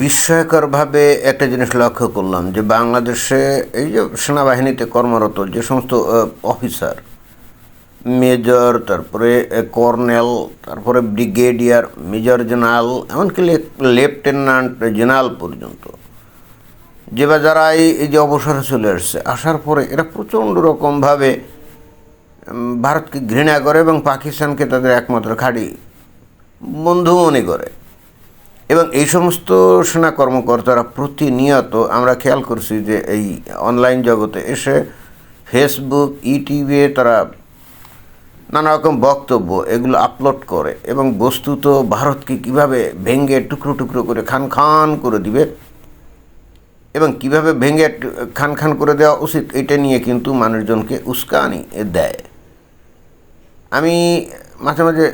বিস্ময়করভাবে একটা জিনিস লক্ষ্য করলাম যে বাংলাদেশে এই যে সেনাবাহিনীতে কর্মরত যে সমস্ত অফিসার, মেজর, তারপরে কর্নেল, তারপরে ব্রিগেডিয়ার, মেজর জেনারেল, এমনকি লেফটেন্যান্ট, জেনারেল পর্যন্ত, যে বা যারা এই যে অবসরে চলে আসছে, আসার পরে এরা প্রচণ্ড রকমভাবে ভারতকে ঘৃণা করে এবং পাকিস্তানকে তাদের একমাত্র খাড়ি বন্ধু মনে করে। এবং এই সমস্ত সেনা কর্মকর্তারা প্রতিনিয়ত আমরা খেয়াল করছি যে এই অনলাইন জগতে এসে ফেসবুক ইউটিউবে তারা নানা রকম বক্তব্য এগুলো আপলোড করে এবং বস্তুত ভারতকে কীভাবে ভেঙ্গে টুকরো টুকরো করে খান খান করে দিবে এবং কীভাবে ভেঙে টু- খান খান করে দেওয়া উচিত এটা নিয়ে কিন্তু মানুষজনকে উস্কানি দেয়। আমি মাঝে মাঝে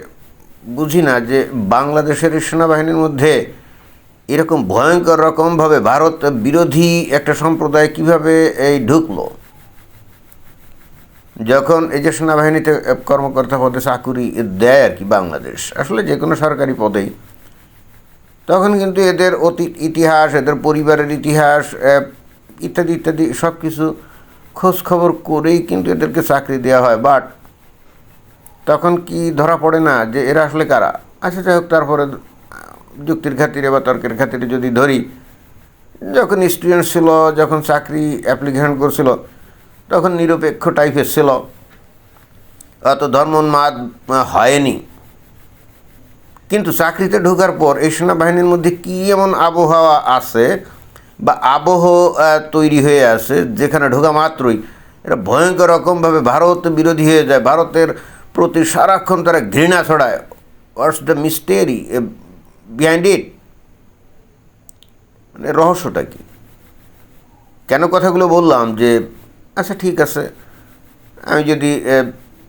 বুঝি না যে বাংলাদেশের সেনাবাহিনীর মধ্যে এরকম ভয়ঙ্কর রকমভাবে ভারত বিরোধী একটা সম্প্রদায় কীভাবে এই ঢুকলো? যখন এই যে সেনাবাহিনীতে কর্মকর্তা পদে চাকুরি দেয় আর কি বাংলাদেশ, আসলে যে কোনো সরকারি পদেই, তখন কিন্তু এদের অতীত ইতিহাস, এদের পরিবারের ইতিহাস ইত্যাদি ইত্যাদি সব কিছু খোঁজ খবর করেই কিন্তু এদেরকে চাকরি দেওয়া হয়। বাট তখন কি ধরা পড়ে না যে এরা আসলে কারা? আচ্ছা যাই হোক, তারপরে যুক্তির খাতিরে বা তর্কের খাতিরে যদি ধরি, যখন স্টুডেন্ট ছিল, যখন চাকরি অ্যাপ্লিকেশন করছিল, তখন নিরপেক্ষ টাইপের ছিল। অত ধর্মোন্মাদ হয়নি। কিন্তু চাকরিতে ঢোকার পর এই সেনাবাহিনীর মধ্যে কী এমন আবহাওয়া আছে বা আবহ তৈরি হয়ে আছে যেখানে ঢোকা মাত্রই? এটা ভয়ঙ্কর রকমভাবে ভারত বিরোধী হয়ে যায়। ভারতের প্রতি সারাক্ষণ তারা ঘৃণা ছড়ায়। What's the mystery behind it মানে রহস্যটা কি? কেন কথাগুলো বললাম যে আচ্ছা ঠিক আছে। আমি যদি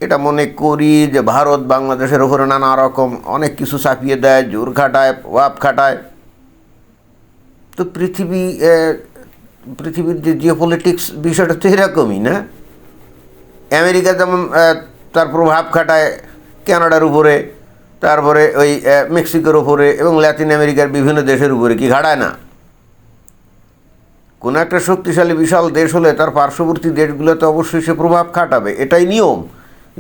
এটা মনে করি যে ভারত বাংলাদেশের ওপরে নানা রকম অনেক কিছু চাপিয়ে দেয়, জোর খাটায়, ওয়াপ খাটায়। তো পৃথিবী পৃথিবীর যে জিও পলিটিক্স বিষয়টা তো এরকমই না? আমেরিকা যেমন তার প্রভাব খাটায় কানাডার উপরে, তারপরে ওই মেক্সিকোর উপরে এবং ল্যাতিন আমেরিকার বিভিন্ন দেশের উপরে কি ঘাড়ায় না? কোনো একটা শক্তিশালী বিশাল দেশ হলে তার পার্শ্ববর্তী দেশগুলোতে অবশ্যই সে প্রভাব খাটাবে, এটাই নিয়ম।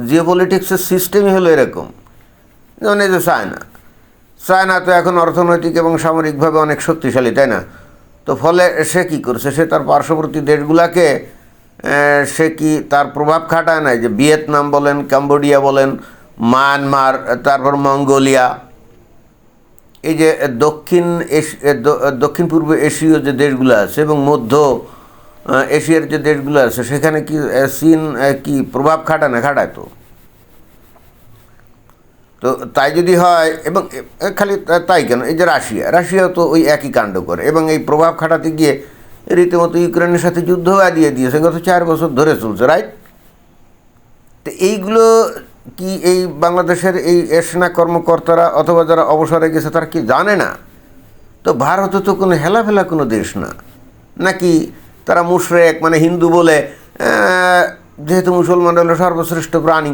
জিও পলিটিক্সের সিস্টেমই হলো এরকম। যেমন এই যে চায়না। চায়না তো এখন অর্থনৈতিক এবং সামরিকভাবে অনেক শক্তিশালী, তাই না? তো ফলে সে কী করছে? সে তার পার্শ্ববর্তী দেশগুলাকে সে কি তার প্রভাব খাটায় না যে ভিয়েতনাম বলেন, কাম্বোডিয়া বলেন, মায়ানমার, তারপর মঙ্গোলিয়া? এই যে দক্ষিণ দক্ষিণ পূর্ব এশীয় যে দেশগুলো আছে এবং মধ্য এশিয়ার যে দেশগুলো আছে, সেখানে কি চীন কি প্রভাব খাটায় না খাটায় তো? তো তাই যদি হয়, এবং খালি তাই কেন? এই যে রাশিয়া, রাশিয়াও তো ওই একই কাণ্ড করে এবং এই প্রভাব খাটাতে গিয়ে রীতিমতো ইউক্রেনের সাথে যুদ্ধ দিয়ে দিয়েছে, গত চার বছর ধরে চলছে রাইট তো এইগুলো কি এই বাংলাদেশের এই সেনা কর্মকর্তারা অথবা যারা অবসরে গেছে, তারা কি জানে না? তো ভারত তো কোনো হেলাফেলা কোনো দেশ না। নাকি তারা মুশরেক মানে হিন্দু বলে যেহেতু মুসলমান হলো সর্বশ্রেষ্ঠ প্রাণী,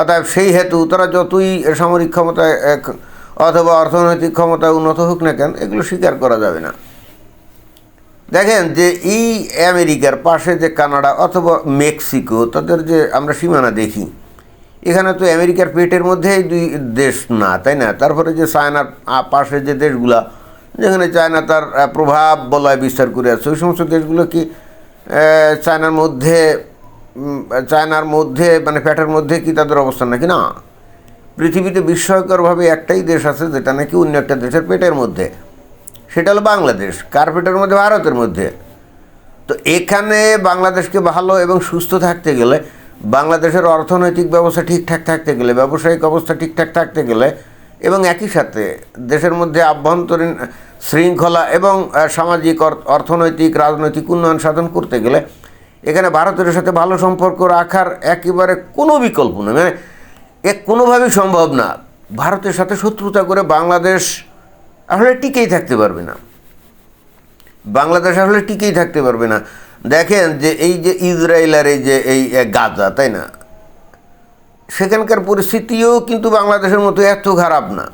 অতএব সেই হেতু তারা যতই সামরিক ক্ষমতায় অথবা অর্থনৈতিক ক্ষমতায় উন্নত হোক না কেন, এগুলো স্বীকার করা যাবে না। দেখেন যে এই আমেরিকার পাশে যে কানাডা অথবা মেক্সিকো, তাদের যে আমরা সীমানা দেখি, এখানে তো আমেরিকার পেটের মধ্যেই দুই দেশ না, তাই না? তারপরে যে চায়নার পাশে যে দেশগুলা, যেখানে চায়না তার প্রভাব বলয় বিস্তার করে আছে, ওই সমস্ত দেশগুলো কি চায়নার মধ্যে চায়নার মধ্যে মানে পেটের মধ্যে কি তাদের অবস্থান নাকি না? পৃথিবীতে বিস্ময়করভাবে একটাই দেশ আছে, যেটা নাকি অন্য একটা দেশের পেটের মধ্যে। সেটা হলো বাংলাদেশ কার্পেটের মধ্যে, ভারতের মধ্যে। তো এখানে বাংলাদেশকে ভালো এবং সুস্থ থাকতে গেলে, বাংলাদেশের অর্থনৈতিক ব্যবস্থা ঠিকঠাক থাকতে গেলে, ব্যবসায়িক অবস্থা ঠিকঠাক থাকতে গেলে এবং একই সাথে দেশের মধ্যে আভ্যন্তরীণ শৃঙ্খলা এবং সামাজিক অর- অর্থনৈতিক, রাজনৈতিক উন্নয়ন সাধন করতে গেলে, এখানে ভারতের সাথে ভালো সম্পর্ক রাখার একেবারে কোনো বিকল্প নেই। মানে এ কোনোভাবেই সম্ভব না। ভারতের সাথে শত্রুতা করে বাংলাদেশ আসলে টিকেই থাকতে পারবে না। বাংলাদেশ আসলে টিকেই থাকতে পারবে না। দেখেন যে এই যে ইসরায়েল আর এই যে এই গাজা, তাই না? সেখানকার পরিস্থিতিও কিন্তু বাংলাদেশের মতো এত খারাপ না।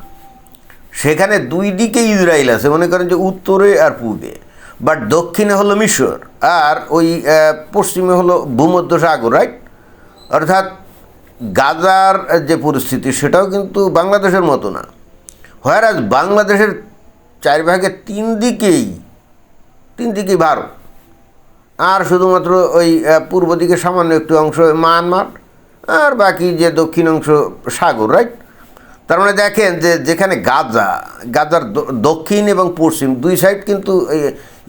সেখানে দুই দিকে ইসরায়েল আছে, মনে করেন যে উত্তরে আর পূর্বে। বাট দক্ষিণে হলো মিশর, আর ওই পশ্চিমে হলো ভূমধ্য সাগর রাইট অর্থাৎ গাজার যে পরিস্থিতি, সেটাও কিন্তু বাংলাদেশের মতো না। হোয়ারাজ বাংলাদেশের চার ভাগের তিন দিকেই তিন দিকেই ভারত। আর শুধুমাত্র ওই পূর্ব দিকে সামান্য একটু অংশ মায়ানমার, আর বাকি যে দক্ষিণ অংশ সাগর রাইট তার মানে দেখেন যে যেখানে গাজা, গাজার দক্ষিণ এবং পশ্চিম দুই সাইড কিন্তু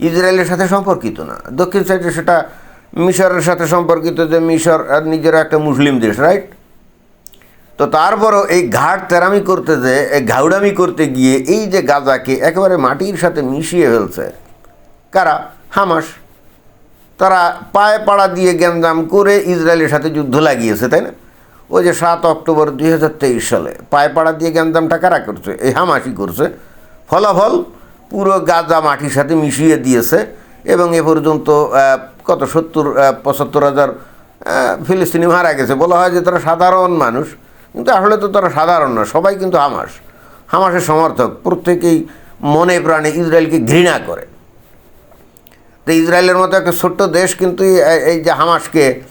ইসরায়েলের সাথে সম্পর্কিত না। দক্ষিণ সাইডে সেটা মিশরের সাথে সম্পর্কিত যে মিশর আর নিজেরা একটা মুসলিম দেশ রাইট তো তারপরও এই ঘাট তেরামি করতে যে, এই ঘাউড়ামি করতে গিয়ে এই যে গাজাকে একেবারে মাটির সাথে মিশিয়ে ফেলছে, কারা? হামাস। তারা পায়ে পাড়া দিয়ে গ্যাঞ্জাম করে ইসরায়েলের সাথে যুদ্ধ লাগিয়েছে, তাই না? ওই যে সাত অক্টোবর দুই হাজার তেইশ সালে পায়ে পাড়া দিয়ে গ্যাঞ্জামটা কারা করছে? এই হামাসি করছে। ফলাফল পুরো গাজা মাটির সাথে মিশিয়ে দিয়েছে এবং এ পর্যন্ত কত সত্তর পঁচাত্তর হাজার ফিলিস্তিনি মারা গেছে। বলা হয় যে তারা সাধারণ মানুষ। কিন্তু আসলে তো তারা সাধারণ না সবাই কিন্তু হামাস। হামাসের সমর্থক প্রত্যেকেই মনে প্রাণে ইসরায়েলকে ঘৃণা করে। তো ইসরায়েলের মতো একটা ছোট্ট দেশ কিন্তু এই- যে হামাসকে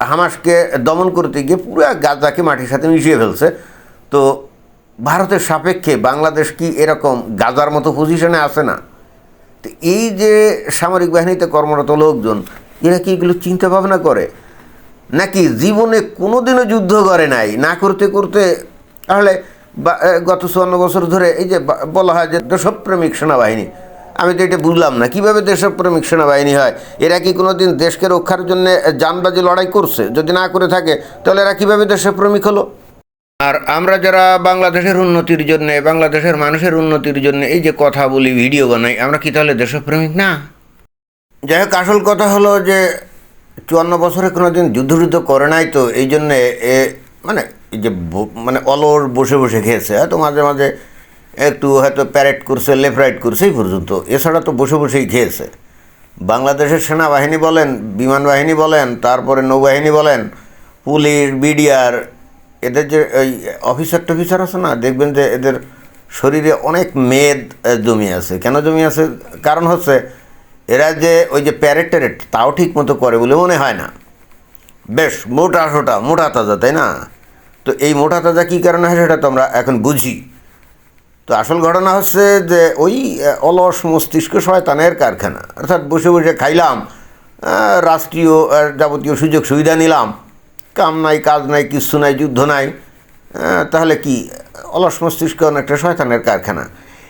হামাসকে দমন করতে গিয়ে পুরো গাজাকে মাটির সাথে মিশিয়ে ফেলছে। তো ভারতের সাপেক্ষে বাংলাদেশ কি এরকম গাজার মতো পজিশনে আছে না? তো এই যে সামরিক বাহিনীতে কর্মরত লোকজন, এরা কি এগুলো চিন্তা ভাবনা করে? নাকি জীবনে কোনোদিনও যুদ্ধ করে নাই? না করতে করতে তাহলে গত চুয়ান্ন বছর ধরে এই যে বলা হয় যে দেশপ্রেমিক সেনাবাহিনী, আমি তো এটা বুঝলাম না। কীভাবে দেশপ্রেমিক সেনাবাহিনী হয়? এরা কি কোনোদিন দেশকে রক্ষার জন্য জানবাজি লড়াই করছে? যদি না করে থাকে, তাহলে এরা কীভাবে দেশপ্রেমিক হলো? আর আমরা যারা বাংলাদেশের উন্নতির জন্য, বাংলাদেশের মানুষের উন্নতির জন্য এই যে কথা বলি, ভিডিও বানাই, আমরা কি তাহলে দেশপ্রেমিক না? যাই হোক, আসল কথা হলো যে চুয়ান্ন বছরে কোনো দিন যুদ্ধ যুদ্ধ করে নাই তো, এই জন্যে এ মানে যে মানে অলর বসে বসে খেয়েছে হয়তো মাঝে মাঝে একটু হয়তো প্যারেড করছে, লেফট রাইট করছে, এই পর্যন্ত। এছাড়া তো বসে বসেই খেয়েছে। বাংলাদেশের সেনাবাহিনী বলেন, বিমান বাহিনী বলেন, তারপরে নৌবাহিনী বলেন, পুলিশ, বিডিআর, এদের যে ওই অফিসার টফিসার আছে না, দেখবেন যে এদের শরীরে অনেক মেদ জমি আছে। কেন জমি আছে? কারণ হচ্ছে এরা যে ওই যে প্যারেড ট্যারেড তাও ঠিক মতো করে বলে মনে হয় না। বেশ, মোটা সোটা, মোটা তাজা, তাই না? তো এই মোটা তাজা কী কারণে হয় সেটা তো আমরা এখন বুঝি। তো আসল ঘটনা হচ্ছে যে ওই অলস মস্তিষ্ক শয়তানের কারখানা। অর্থাৎ বসে বসে খাইলাম রাষ্ট্রীয় যাবতীয় সুযোগ সুবিধা নিলাম। কাম নাই, কাজ নাই, কিচ্ছু নাই, যুদ্ধ নাই। তাহলে কি? অলস মস্তিষ্ক অনেকটা শয়তানের কারখানা।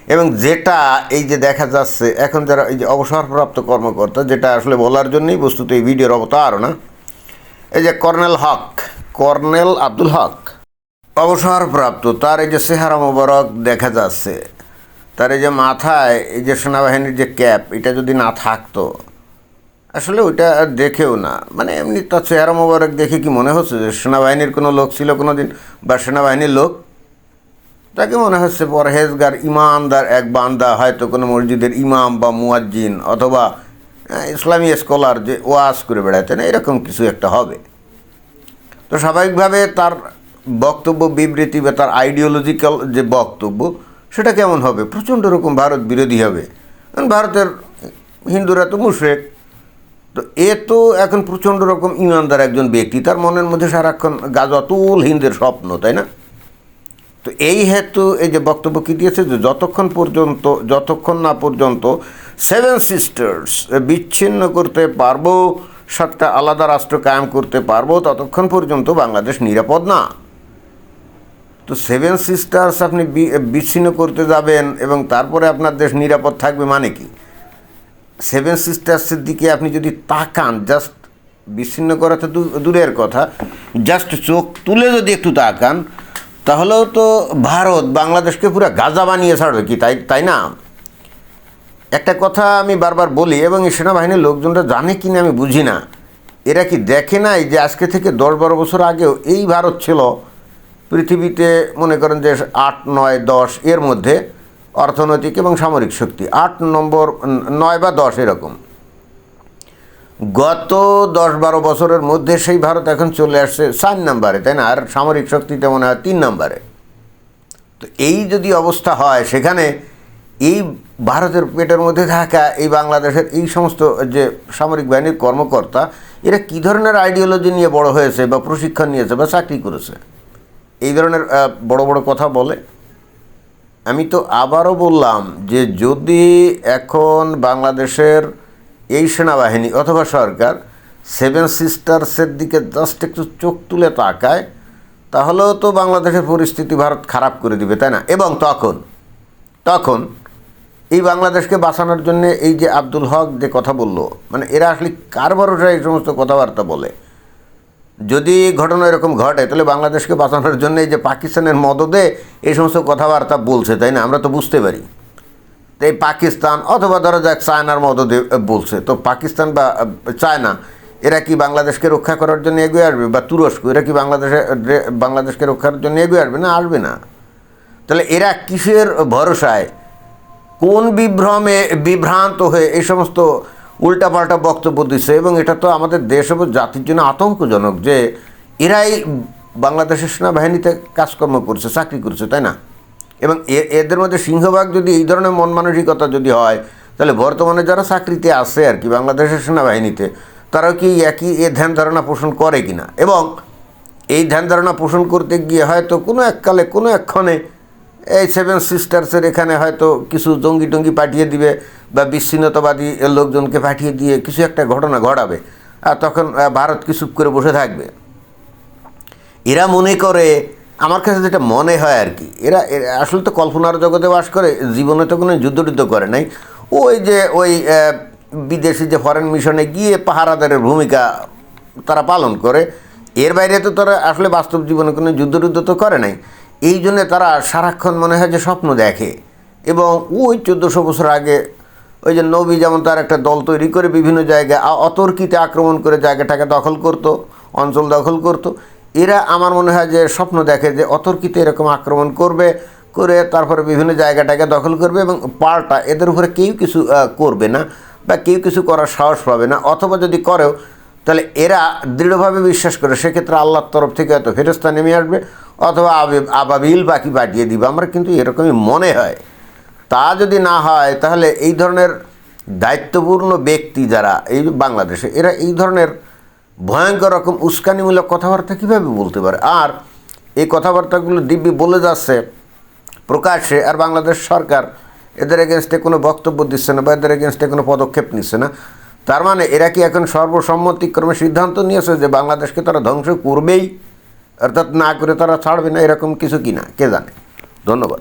এবং যেটা এই যে দেখা যাচ্ছে, এখন যারা এই যে অবসরপ্রাপ্ত কর্মকর্তা, যেটা আসলে বলার জন্যই বস্তুত এই ভিডিওর অবতার না, এই যে কর্নেল হক, কর্নেল আব্দুল হক, অবসরপ্রাপ্ত, তার এই যে চেহারা মোবারক দেখা যাচ্ছে, তার এই যে মাথায় এই যে সেনাবাহিনীর যে ক্যাপ, এটা যদি না থাকতো, আসলে ওইটা দেখেও না। মানে এমনি তার চেহারা মোবারক দেখে কি মনে হচ্ছে যে সেনাবাহিনীর কোনো লোক ছিল কোনো দিন বা সেনাবাহিনীর লোক তাকে মনে হচ্ছে পরহেজগার ইমানদার এক বান্দা হয়তো কোনো মসজিদের ইমাম বা মুয়াজ্জিন অথবা আহ, ইসলামী স্কলার যে ওয়াজ করে বেড়াতেন এরকম কিছু একটা হবে। তো স্বাভাবিকভাবে তার বক্তব্য বিবৃতি বা তার আইডিওলজিক্যাল যে বক্তব্য সেটা কেমন হবে? প্রচণ্ড রকম ভারত বিরোধী হবে। কারণ ভারতের হিন্দুরা তো মুশরেক। তো এ তো এখন প্রচণ্ড রকম ইমানদার একজন ব্যক্তি তার মনের মধ্যে সারাক্ষণ গাজতুল হিন্দের স্বপ্ন তাই না? তো এই হেতু এই যে বক্তব্য কি দিয়েছে যে যতক্ষণ পর্যন্ত, যতক্ষণ না পর্যন্ত সেভেন সিস্টার্স বিচ্ছিন্ন করতে পারব, সাতটা আলাদা রাষ্ট্র কায়েম করতে পারব, ততক্ষণ পর্যন্ত বাংলাদেশ নিরাপদ না। তো সেভেন সিস্টার্স আপনি বিচ্ছিন্ন করতে যাবেন এবং তারপরে আপনার দেশ নিরাপদ থাকবে মানে কি? সেভেন সিস্টার্সের দিকে আপনি যদি তাকান জাস্ট বিচ্ছিন্ন করা তো দূরের কথা জাস্ট চোখ তুলে যদি একটু তাকান তাহলেও তো ভারত বাংলাদেশকে পুরো গাজা বানিয়ে ছাড়বে কি? তাই তাই না? একটা কথা আমি বারবার বলি, এবং এই সেনাবাহিনীর লোকজনরা জানে কি না আমি বুঝি না। এরা কি দেখে নাই যে আজকে থেকে দশ বারো বছর আগেও এই ভারত ছিল পৃথিবীতে, মনে করেন যে আট, নয়, দশ এর মধ্যে অর্থনৈতিক এবং সামরিক শক্তি। আট নম্বর, নয় বা দশ এরকম। গত দশ বারো বছরের মধ্যে সেই ভারত এখন চলে আসছে চার নাম্বারে, তাই না? আর সামরিক শক্তিতে মনে হয় তিন নাম্বারে। তো এই যদি অবস্থা হয়, সেখানে এই ভারতের পেটের মধ্যে থাকা এই বাংলাদেশের এই সমস্ত যে সামরিক বাহিনীর কর্মকর্তা, এরা কী ধরনের আইডিওলজি নিয়ে বড় হয়েছে বা প্রশিক্ষণ নিয়েছে বা চাকরি করেছে? এই ধরনের বড় বড় কথা বলে? আমি তো আবারও বললাম যে যদি এখন বাংলাদেশের এই সেনাবাহিনী অথবা সরকার সেভেন সিস্টার্সের দিকে জাস্ট একটু চোখ তুলে তাকায়, তাহলেও তো বাংলাদেশের পরিস্থিতি ভারত খারাপ করে দিবে, তাই না? এবং তখন তখন এই বাংলাদেশকে বাঁচানোর জন্য এই যে আব্দুল হক যে কথা বলল মানে এরা আসলে কার ভরসা এই সমস্ত কথাবার্তা বলে? যদি ঘটনা এরকম ঘটে, তাহলে বাংলাদেশকে বাঁচানোর জন্য এই যে পাকিস্তানের মদদে এই সমস্ত কথাবার্তা বলছে, তাই না? আমরা তো বুঝতে পারি। এই পাকিস্তান, অথবা ধরো যাক চায়নার মদদে বলছে। তো পাকিস্তান বা চায়না, এরা কি বাংলাদেশকে রক্ষা করার জন্য এগিয়ে আসবে? বা তুরস্ক, এরা কি বাংলাদেশে বাংলাদেশকে রক্ষার জন্য এগিয়ে আসবে? না আসবে না। তাহলে এরা কিসের ভরসায়? কোন বিভ্রমে বিভ্রান্ত হয়ে এই সমস্ত উল্টাপাল্টা বক্তব্য দিচ্ছে? এবং এটা তো আমাদের দেশ এবং জাতির জন্য আতঙ্কজনক যে এরাই বাংলাদেশের সেনাবাহিনীতে কাজকর্ম করছে, চাকরি করছে, তাই না? এবং এদের মধ্যে সিংহভাগ যদি এই ধরনের মন মানসিকতা যদি হয়, তাহলে বর্তমানে যারা চাকরিতে আছে আর কি, বাংলাদেশের সেনাবাহিনীতে, তারাও কি একই এ ধ্যান ধারণা পোষণ করে কিনা? এবং এই ধ্যান ধারণা পোষণ করতে গিয়ে হয়তো কোনো এককালে কোনো একক্ষণে এই সেভেন সিস্টার্সের এখানে হয়তো কিছু জঙ্গি টঙ্গি পাঠিয়ে দিবে বা বিচ্ছিন্নতাবাদী লোকজনকে পাঠিয়ে দিয়ে কিছু একটা ঘটনা ঘটাবে, আর তখন ভারত কি চুপ করে বসে থাকবে? এরা মনে করে আমার কাছে যেটা মনে হয় আর কি, এরা আসলে তো কল্পনার জগতে বাস করে, জীবনে তো কোনো যুদ্ধ করে নাই। ওই যে, ওই বিদেশি যে ফরেন মিশনে গিয়ে পাহারাদারের ভূমিকা তারা পালন করে, এর বাইরে তো তারা আসলে বাস্তব জীবনে কোনো যুদ্ধ টুদ্ধ তো করে নাই। এই জন্য তারা সারাক্ষণ মনে হয় যে স্বপ্ন দেখে। এবং ওই চোদ্দোশো বছর আগে ওই যে নবী যেমন তার একটা দল তৈরি করে বিভিন্ন জায়গায় অতর্কিতে আক্রমণ করে জায়গাটাকে দখল করত, অঞ্চল দখল করত এরা আমার মনে হয় যে স্বপ্ন দেখে যে অতর্কিত এরকম আক্রমণ করবে, করে তারপরে বিভিন্ন জায়গাটাকে দখল করবে এবং পাল্টা এদের উপরে কেউ কিছু করবে না বা কেউ কিছু করার সাহস পাবে না। অথবা যদি করেও, তাহলে এরা দৃঢ়ভাবে বিশ্বাস করে, সেক্ষেত্রে আল্লাহর তরফ থেকে হয়তো ফেরস্তা নেমে আসবে অথবা আবে- আবাবিল বাকি পাঠিয়ে দিবে। আমার কিন্তু এরকমই মনে হয়। তা যদি না হয়, তাহলে এই ধরনের দায়িত্বপূর্ণ ব্যক্তি যারা এই বাংলাদেশে, এরা এই ধরনের ভয়ঙ্কর রকম উস্কানিমূলক কথাবার্তা কীভাবে বলতে পারে? আর এই কথাবার্তাগুলো দিব্যি বলে যাচ্ছে, প্রকাশ্যে, আর বাংলাদেশ সরকার এদের এগেনস্টে কোনো বক্তব্য দিচ্ছে না বা এদের এগেনস্টে কোনো পদক্ষেপ নিচ্ছে না। তার মানে এরা কি এখন সর্বসম্মতিক্রমে সিদ্ধান্ত নিয়েছে যে বাংলাদেশকে তারা ধ্বংস করবেই? অর্থাৎ না করে তারা ছাড়বে না, এরকম কিছু কি না কে জানে? ধন্যবাদ।